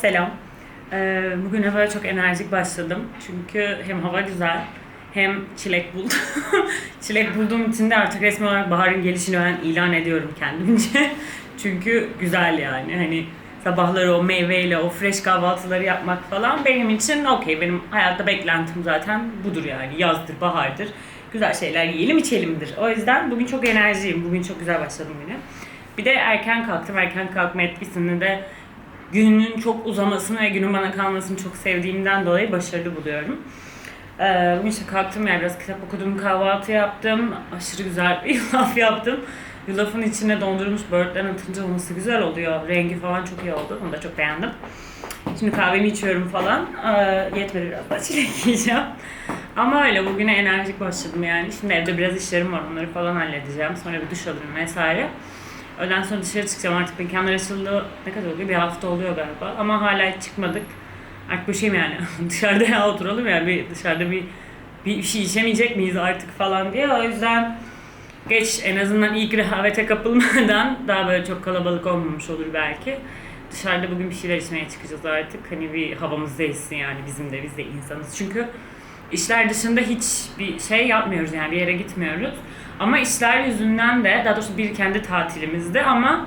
selam. Ee, bugün havaya çok enerjik başladım. Çünkü hem hava güzel hem çilek buldum. çilek bulduğum için de artık resmi olarak baharın gelişini ben ilan ediyorum kendimce. Çünkü güzel yani. Hani sabahları o meyveyle, o fresh kahvaltıları yapmak falan benim için okey. Benim hayatta beklentim zaten budur yani. Yazdır, bahardır. Güzel şeyler yiyelim, içelimdir. O yüzden bugün çok enerjiyim. Bugün çok güzel başladım güne. Bir de erken kalktım. Erken kalkma etkisini de günün çok uzamasını ve günün bana kalmasını çok sevdiğimden dolayı başarılı buluyorum. Ee, bugün işte kalktım yani biraz kitap okudum, kahvaltı yaptım. Aşırı güzel bir yulaf yaptım. Yulafın içine dondurulmuş böğürtlen atınca olması güzel oluyor. Rengi falan çok iyi oldu. Onu da çok beğendim. Şimdi kahvemi içiyorum falan. Ee, yetmedi biraz da çilek yiyeceğim. Ama öyle bugüne enerjik başladım yani. Şimdi evde biraz işlerim var. Onları falan halledeceğim. Sonra bir duş alırım vesaire. Öğleden sonra dışarı çıkacağım artık mekanlar açıldı. Ne kadar oluyor? Bir hafta oluyor galiba. Ama hala hiç çıkmadık. Artık bir şeyim yani. dışarıda ya oturalım yani bir dışarıda bir bir şey içemeyecek miyiz artık falan diye. O yüzden geç en azından ilk rehavete kapılmadan daha böyle çok kalabalık olmamış olur belki. Dışarıda bugün bir şeyler içmeye çıkacağız artık. Hani bir havamız değişsin yani bizim de biz de insanız. Çünkü işler dışında hiç bir şey yapmıyoruz yani bir yere gitmiyoruz. Ama işler yüzünden de daha doğrusu bir kendi tatilimizde ama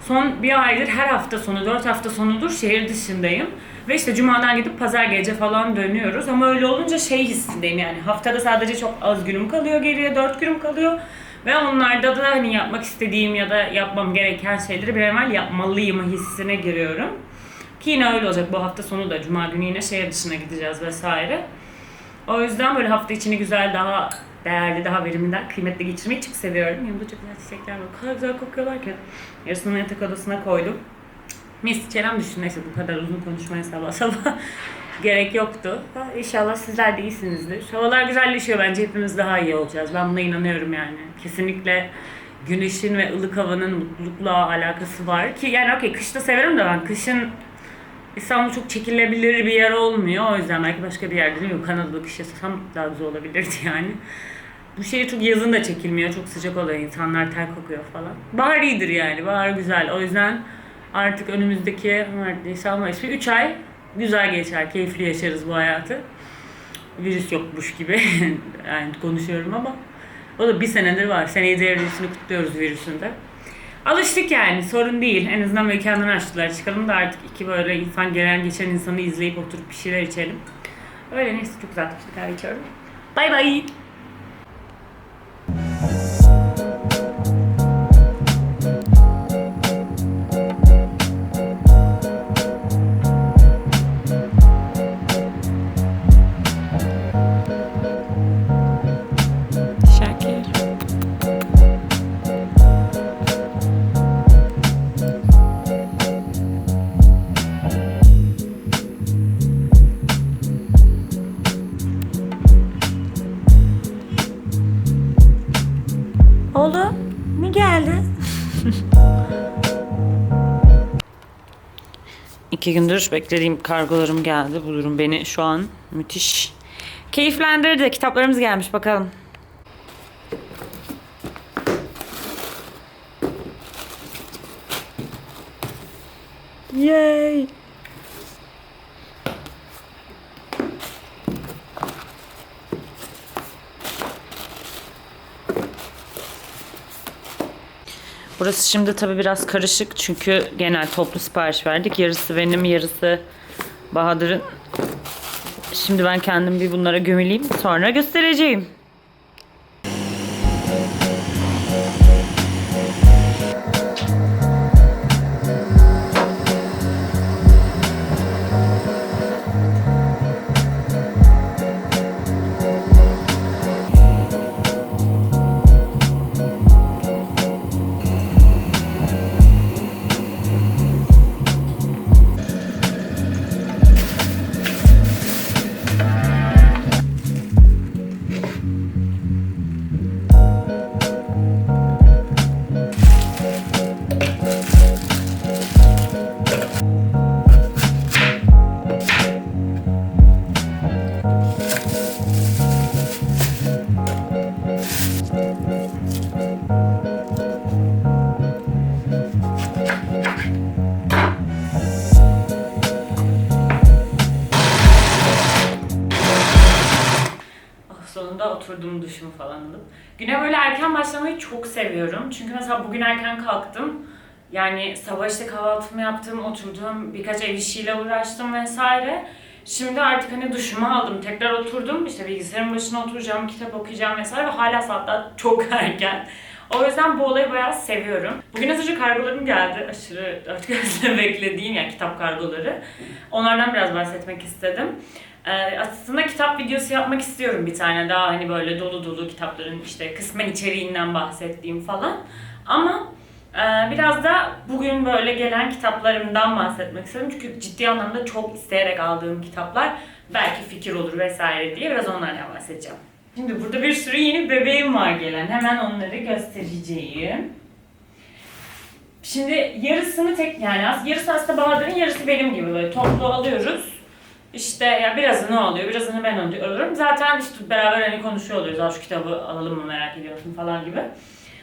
son bir aydır her hafta sonu, dört hafta sonudur şehir dışındayım. Ve işte cumadan gidip pazar gece falan dönüyoruz. Ama öyle olunca şey hissindeyim yani haftada sadece çok az günüm kalıyor geriye, dört günüm kalıyor. Ve onlarda da hani yapmak istediğim ya da yapmam gereken şeyleri bir evvel yapmalıyım hissine giriyorum. Ki yine öyle olacak bu hafta sonu da cuma günü yine şehir dışına gideceğiz vesaire. O yüzden böyle hafta içini güzel daha değerli, daha verimli, kıymetli geçirmeyi çok seviyorum. Yanımda çok güzel çiçekler var. O kadar güzel kokuyorlar ki. Yarısını yatak odasına koydum. Mis, çenem düştü. Neyse bu kadar uzun konuşmaya sabah sabah gerek yoktu. Ha, İnşallah sizler de iyisinizdir. Havalar güzelleşiyor. Bence hepimiz daha iyi olacağız. Ben buna inanıyorum yani. Kesinlikle güneşin ve ılık havanın mutlulukla alakası var. Ki yani okey kışta severim de ben kışın İstanbul çok çekilebilir bir yer olmuyor. O yüzden belki başka bir yerde değil mi? Kanada'da kış yaşasam daha güzel olabilirdi yani. Bu şehir çok yazın da çekilmiyor. Çok sıcak oluyor. insanlar ter kokuyor falan. Bahar iyidir yani. Bahar güzel. O yüzden artık önümüzdeki Mart, Nisan, Mayıs 3 ay güzel geçer. Keyifli yaşarız bu hayatı. Virüs yokmuş gibi yani konuşuyorum ama o da bir senedir var. Seneyi devrilişini kutluyoruz virüsün de. Alıştık yani sorun değil. En azından mekanları açtılar. Çıkalım da artık iki böyle insan gelen geçen insanı izleyip oturup bir şeyler içelim. Öyle neyse çok güzel taşlı kahve içiyorum. Bay bay. İki gündür beklediğim kargolarım geldi. Bu durum beni şu an müthiş keyiflendirdi. Kitaplarımız gelmiş bakalım. Yay! Burası şimdi tabii biraz karışık çünkü genel toplu sipariş verdik. Yarısı benim, yarısı Bahadır'ın. Şimdi ben kendim bir bunlara gömüleyim. Sonra göstereceğim. Oturdum duşumu falan alıp. Güne böyle erken başlamayı çok seviyorum. Çünkü mesela bugün erken kalktım. Yani sabah işte kahvaltımı yaptım, oturdum, birkaç ev işiyle uğraştım vesaire. Şimdi artık hani duşumu aldım, tekrar oturdum. İşte bilgisayarın başına oturacağım, kitap okuyacağım vesaire ve hala saatler çok erken. O yüzden bu olayı bayağı seviyorum. Bugün az önce kargolarım geldi. Aşırı dört gözle beklediğim yani kitap kargoları. Onlardan biraz bahsetmek istedim. Ee, aslında kitap videosu yapmak istiyorum bir tane daha hani böyle dolu dolu kitapların işte kısmen içeriğinden bahsettiğim falan. Ama e, biraz da bugün böyle gelen kitaplarımdan bahsetmek istiyorum. Çünkü ciddi anlamda çok isteyerek aldığım kitaplar belki fikir olur vesaire diye biraz onlardan bahsedeceğim. Şimdi burada bir sürü yeni bebeğim var gelen. Hemen onları göstereceğim. Şimdi yarısını tek yani yarısı aslında Bahadır'ın yarısı benim gibi böyle toplu alıyoruz. İşte ya birazını o alıyor, birazını ben alıyorum. Zaten işte beraber hani konuşuyor oluyoruz. Al şu kitabı alalım mı merak ediyorsun falan gibi.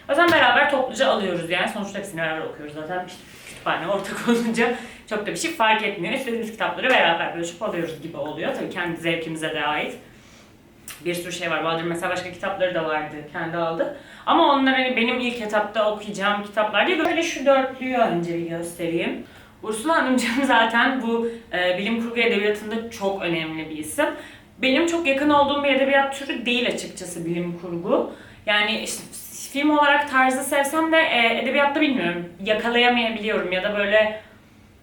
O yüzden beraber topluca alıyoruz yani. Sonuçta hepsini beraber okuyoruz zaten. İşte kütüphane ortak olunca çok da bir şey fark etmiyor. İstediğimiz kitapları beraber bölüşüp alıyoruz gibi oluyor. Tabii kendi zevkimize de ait. Bir sürü şey var. Bahadır mesela başka kitapları da vardı. Kendi aldı. Ama onlar hani benim ilk etapta okuyacağım kitaplar değil. Böyle şu dörtlüyü önce bir göstereyim. Ursula Hanımcığım zaten bu e, bilim kurgu edebiyatında çok önemli bir isim. Benim çok yakın olduğum bir edebiyat türü değil açıkçası bilim kurgu. Yani işte film olarak tarzı sevsem de e, edebiyatta bilmiyorum. Yakalayamayabiliyorum ya da böyle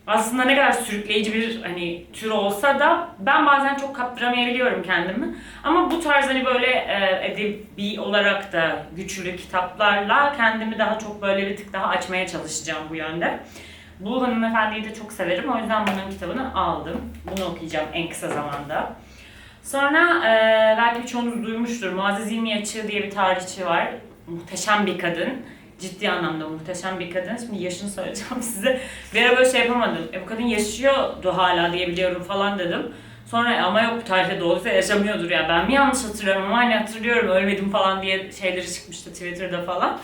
aslında ne kadar sürükleyici bir hani tür olsa da ben bazen çok kaptıramayabiliyorum kendimi. Ama bu tarz hani böyle e, edebi olarak da güçlü kitaplarla kendimi daha çok böyle bir tık daha açmaya çalışacağım bu yönde. Bu hanımefendiyi de çok severim. O yüzden bunun kitabını aldım. Bunu okuyacağım en kısa zamanda. Sonra e, belki birçoğunuz duymuştur. Muazzez İlmi Açığı diye bir tarihçi var. Muhteşem bir kadın. Ciddi anlamda muhteşem bir kadın. Şimdi yaşını söyleyeceğim size. Bir ara böyle şey yapamadım. E bu kadın yaşıyordu hala diye biliyorum falan dedim. Sonra ama yok bu tarihte doğduysa yaşamıyordur ya. Ben mi yanlış hatırlıyorum ama hani hatırlıyorum ölmedim falan diye şeyleri çıkmıştı Twitter'da falan.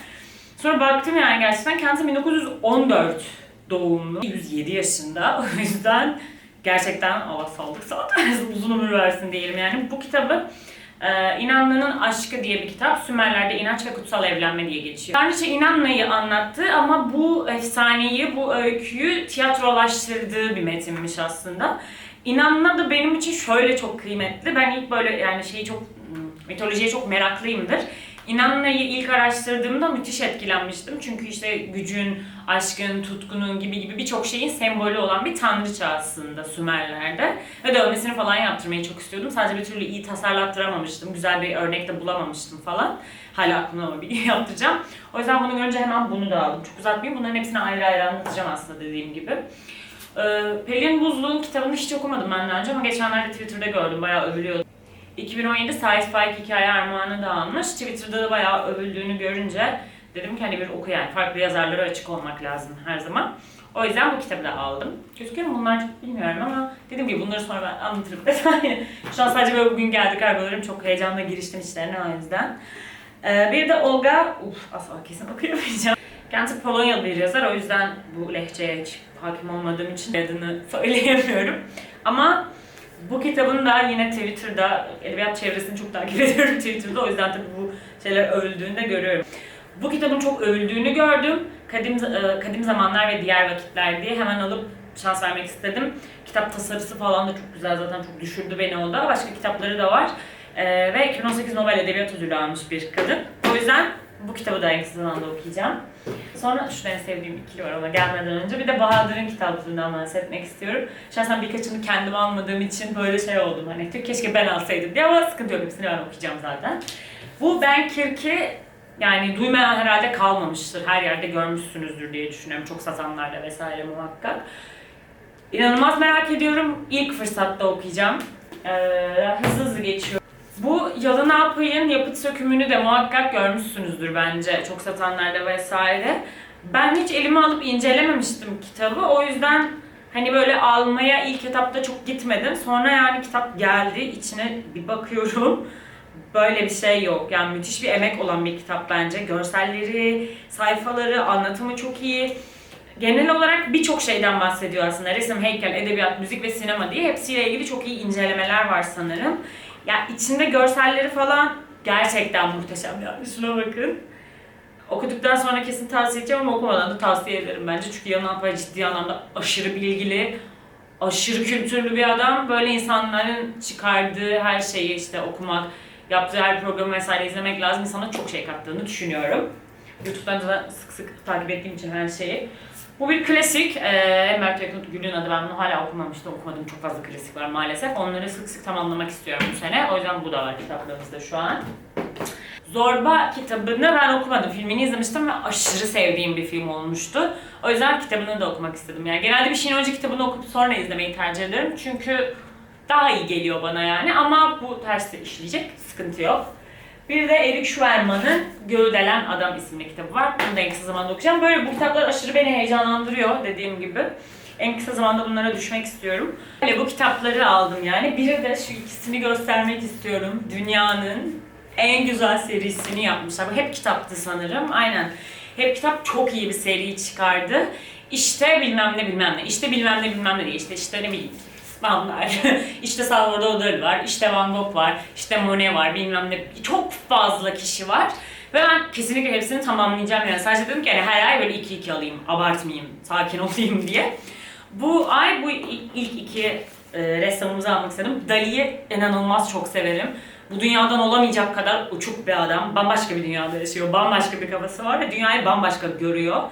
Sonra baktım yani gerçekten kendisi 1914 doğumlu. 107 yaşında. O yüzden gerçekten Allah sağlık sağlık uzun ömür versin diyelim yani. Bu kitabı e, İnanlı'nın Aşkı diye bir kitap. Sümerler'de inanç ve kutsal evlenme diye geçiyor. Tanrıça İnanlı'yı anlattı ama bu efsaneyi, bu öyküyü tiyatrolaştırdığı bir metinmiş aslında. İnanla da benim için şöyle çok kıymetli. Ben ilk böyle yani şeyi çok mitolojiye çok meraklıyımdır. İnanla'yı ilk araştırdığımda müthiş etkilenmiştim. Çünkü işte gücün, aşkın, tutkunun gibi gibi birçok şeyin sembolü olan bir tanrıça aslında Sümerler'de. Ve dövmesini falan yaptırmayı çok istiyordum. Sadece bir türlü iyi tasarlattıramamıştım. Güzel bir örnek de bulamamıştım falan. Hala aklımda ama bir yaptıracağım. O yüzden bunu görünce hemen bunu da aldım. Çok uzatmayayım. Bunların hepsini ayrı ayrı anlatacağım aslında dediğim gibi. Ee, Pelin Buzlu'nun kitabını hiç okumadım ben daha önce ama geçenlerde Twitter'da gördüm. Bayağı övülüyordu. 2017 Sci Fi Hikaye Armağanı da almış. Twitter'da da bayağı övüldüğünü görünce dedim ki hani bir oku yani. Farklı yazarlara açık olmak lazım her zaman. O yüzden bu kitabı da aldım. Gözüküyor mu bunlar çok bilmiyorum ama dediğim gibi bunları sonra ben anlatırım. Şu an sadece böyle bugün geldik kargolarım. Çok heyecanla giriştim işlerine o yüzden. Ee, bir de Olga, uf asla kesin okuyamayacağım. Kendisi Polonyalı bir yazar o yüzden bu lehçeye hiç hakim olmadığım için adını söyleyemiyorum. Ama bu kitabın da yine Twitter'da, edebiyat çevresini çok takip ediyorum Twitter'da. O yüzden tabii bu şeyler övüldüğünde görüyorum. Bu kitabın çok övüldüğünü gördüm. Kadim, e, Kadim Zamanlar ve Diğer Vakitler diye hemen alıp şans vermek istedim. Kitap tasarısı falan da çok güzel zaten çok düşürdü beni o da. Başka kitapları da var. Ee, ve 2018 Nobel Edebiyat Ödülü almış bir kadın. O yüzden bu kitabı da en kısa zamanda okuyacağım. Sonra şu en sevdiğim ikili var ona gelmeden önce. Bir de Bahadır'ın kitaplığından bahsetmek istiyorum. Şahsen birkaçını kendim almadığım için böyle şey oldum. Hani keşke ben alsaydım diye ama sıkıntı yok. Hepsini ben okuyacağım zaten. Bu Ben Kirk'i yani duymayan herhalde kalmamıştır. Her yerde görmüşsünüzdür diye düşünüyorum. Çok satanlarda vesaire muhakkak. İnanılmaz merak ediyorum. İlk fırsatta okuyacağım. Ee, hızlı hızlı geçiyor. Bu Yalı Ne Yapayım yapıt sökümünü de muhakkak görmüşsünüzdür bence. Çok satanlarda vesaire. Ben hiç elime alıp incelememiştim kitabı. O yüzden hani böyle almaya ilk etapta çok gitmedim. Sonra yani kitap geldi. içine bir bakıyorum. Böyle bir şey yok. Yani müthiş bir emek olan bir kitap bence. Görselleri, sayfaları, anlatımı çok iyi. Genel olarak birçok şeyden bahsediyor aslında. Resim, heykel, edebiyat, müzik ve sinema diye hepsiyle ilgili çok iyi incelemeler var sanırım. Ya içinde görselleri falan gerçekten muhteşem yani şuna bakın. Okuduktan sonra kesin tavsiye edeceğim ama okumadan da tavsiye ederim bence. Çünkü Yaman Alpay ciddi anlamda aşırı bilgili, aşırı kültürlü bir adam. Böyle insanların çıkardığı her şeyi işte okumak, yaptığı her programı vesaire izlemek lazım. İnsana çok şey kattığını düşünüyorum. YouTube'dan da sık sık takip ettiğim için her şeyi. Bu bir klasik. Ee, Mert Gül'ün adı ben bunu hala okumamıştım. Okumadığım çok fazla klasik var maalesef. Onları sık sık tamamlamak istiyorum bu sene. O yüzden bu da var kitaplarımızda şu an. Zorba kitabını ben okumadım. Filmini izlemiştim ve aşırı sevdiğim bir film olmuştu. O yüzden kitabını da okumak istedim. Yani genelde bir şeyin önce kitabını okup sonra izlemeyi tercih ederim. Çünkü daha iyi geliyor bana yani. Ama bu tersi işleyecek. Sıkıntı yok. Bir de Erik Schwerman'ın Gövdelen Adam isimli kitabı var. Bunu da en kısa zamanda okuyacağım. Böyle bu kitaplar aşırı beni heyecanlandırıyor dediğim gibi. En kısa zamanda bunlara düşmek istiyorum. Böyle bu kitapları aldım yani. Biri de şu ikisini göstermek istiyorum. Dünyanın en güzel serisini yapmışlar. Bu hep kitaptı sanırım. Aynen. Hep kitap çok iyi bir seri çıkardı. İşte bilmem ne bilmem ne. İşte bilmem ne bilmem ne diye. İşte işte ne bileyim. Vanlar. işte Salvador Dali var, işte Van Gogh var, işte Monet var, bilmem ne. Çok fazla kişi var. Ve ben kesinlikle hepsini tamamlayacağım yani. Sadece dedim ki hani her ay böyle iki iki alayım, abartmayayım, sakin olayım diye. Bu ay bu ilk iki e, ressamımızı almak istedim. Dali'yi inanılmaz çok severim. Bu dünyadan olamayacak kadar uçuk bir adam. Bambaşka bir dünyada yaşıyor. Bambaşka bir kafası var ve dünyayı bambaşka görüyor.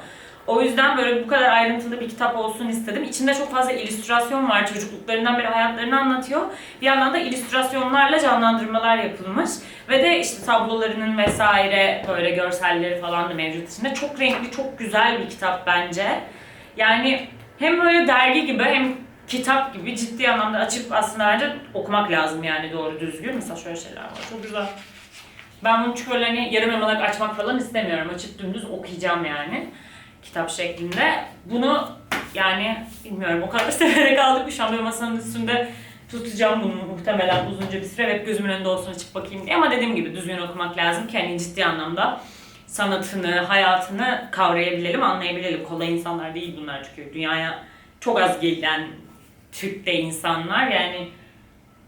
O yüzden böyle bu kadar ayrıntılı bir kitap olsun istedim. İçinde çok fazla illüstrasyon var. Çocukluklarından beri hayatlarını anlatıyor. Bir yandan da illüstrasyonlarla canlandırmalar yapılmış. Ve de işte tablolarının vesaire böyle görselleri falan da mevcut içinde. Çok renkli, çok güzel bir kitap bence. Yani hem böyle dergi gibi hem kitap gibi ciddi anlamda açıp aslında bence okumak lazım yani doğru düzgün. Mesela şöyle şeyler var. Çok güzel. Ben bunu çünkü böyle hani yarım yamalak açmak falan istemiyorum. Açıp dümdüz okuyacağım yani. Kitap şeklinde. Bunu yani bilmiyorum o kadar severek aldık şu an böyle masanın üstünde tutacağım bunu muhtemelen uzunca bir süre. Hep gözümün önünde olsun açıp bakayım diye. Ama dediğim gibi düzgün okumak lazım ki hani ciddi anlamda sanatını, hayatını kavrayabilelim, anlayabilelim. Kolay insanlar değil bunlar çünkü dünyaya çok az gelen Türk'te insanlar yani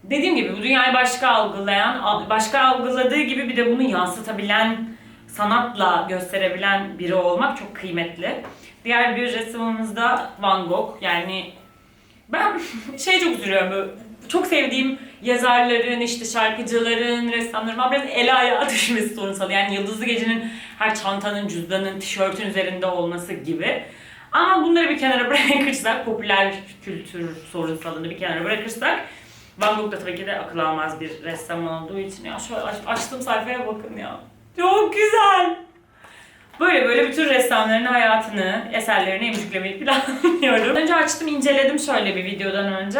dediğim gibi bu dünyayı başka algılayan, başka algıladığı gibi bir de bunu yansıtabilen, sanatla gösterebilen biri olmak çok kıymetli. Diğer bir ressamımız da Van Gogh. Yani ben şey çok üzülüyorum çok sevdiğim yazarların, işte şarkıcıların, ressamların biraz el ayağa düşmesi sorunsalı. Yani Yıldızlı Gece'nin her çantanın, cüzdanın, tişörtün üzerinde olması gibi. Ama bunları bir kenara bırakırsak, popüler kültür sorunsalını bir kenara bırakırsak Van Gogh da tabii ki de akıl almaz bir ressam olduğu için ya aç, açtığım sayfaya bakın ya. Çok güzel. Böyle böyle bütün ressamların hayatını, eserlerini emcüklemeyi planlıyorum. Önce açtım, inceledim şöyle bir videodan önce.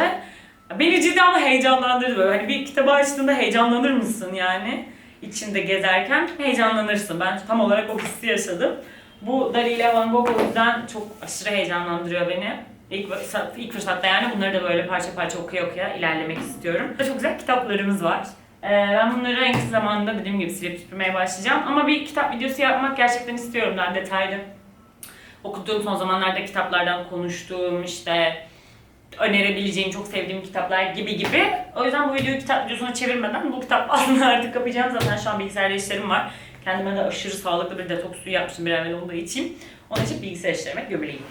Beni ciddi anlamda heyecanlandırdı böyle. Hani bir kitabı açtığında heyecanlanır mısın yani? İçinde gezerken heyecanlanırsın. Ben tam olarak o hissi yaşadım. Bu Dali Van Gogh o yüzden çok aşırı heyecanlandırıyor beni. İlk, ilk fırsatta yani bunları da böyle parça parça okuya okuya ilerlemek istiyorum. Çok güzel kitaplarımız var. Ee, ben bunları en kısa zamanda dediğim gibi silip süpürmeye başlayacağım. Ama bir kitap videosu yapmak gerçekten istiyorum ben detaylı. Okuduğum son zamanlarda kitaplardan konuştuğum işte önerebileceğim, çok sevdiğim kitaplar gibi gibi. O yüzden bu videoyu kitap videosuna çevirmeden bu kitap aslında artık kapayacağım. Zaten şu an bilgisayarda işlerim var. Kendime de aşırı sağlıklı bir detoks suyu yapmıştım bir evvel olduğu için. Onun için bilgisayar işlerime gömüleyim.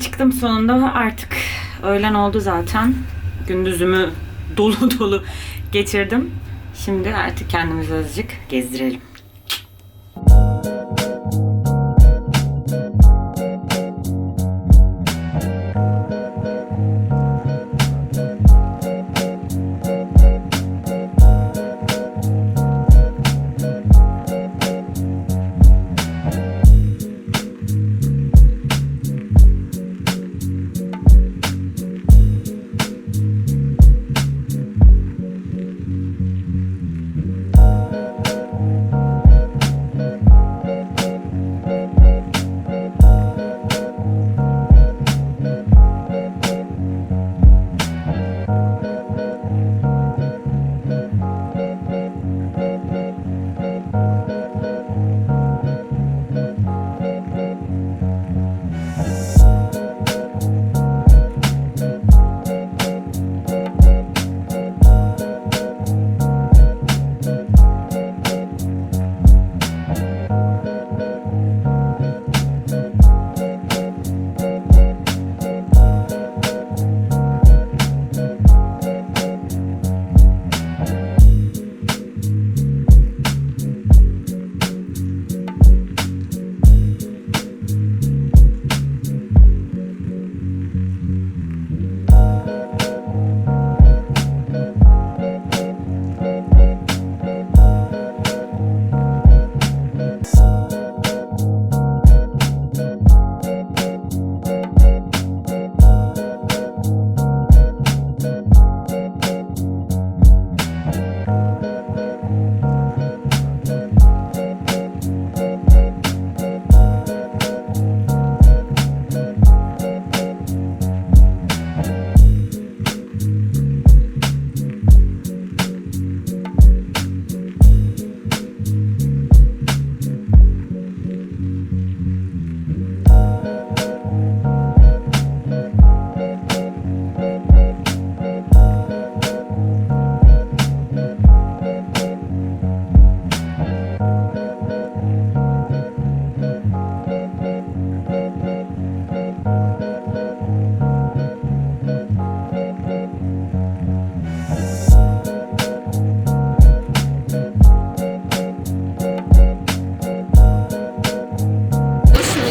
Çıktım sonunda artık öğlen oldu zaten. Gündüzümü dolu dolu geçirdim. Şimdi artık kendimizi azıcık gezdirelim.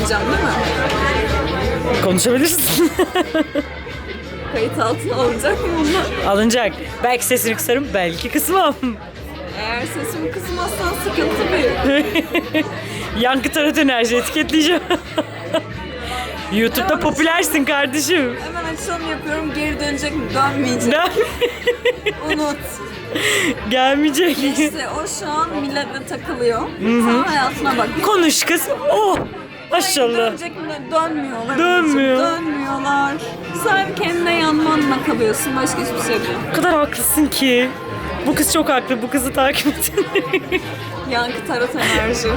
Konuşmayacağım değil mi? Konuşabilirsin. Kayıt altına alınacak mı bunlar? Alınacak. Belki sesini kısarım, belki kısmam. Eğer sesimi kısmazsan sıkıntı büyük. Yankı tarot enerji etiketleyeceğim. YouTube'da popülersin kardeşim. Hemen açılım yapıyorum. Geri dönecek mi? Dönmeyecek. Unut. Gelmeyecek. İşte o şu an milletle takılıyor. Sen hayatına bak. Konuş kız. Oh. Maşallah. Dönecek mi? Dönmüyorlar. Dönmüyor. anneciğim, Dönmüyorlar. Sen kendine yanmanla kalıyorsun. Başka hiçbir şey yok. O kadar haklısın ki. Bu kız çok haklı. Bu kızı takip edin. Yankı tarot enerji.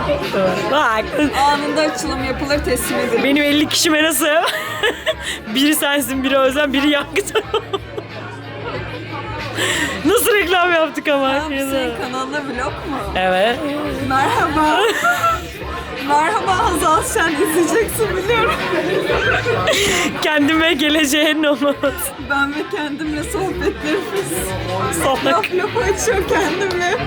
Bak. Anında açılım yapılır teslim edilir. Benim 50 kişime nasıl? biri sensin, biri Özlem, biri Yankı Tarot. Nasıl reklam yaptık ama? Tamam, senin kanalında vlog mu? Evet. Merhaba. Merhaba Hazal sen izleyeceksin biliyorum. Kendime geleceğin olmaz. Ben ve kendimle sohbetlerimiz. Salak. Laf laf açıyor kendimle.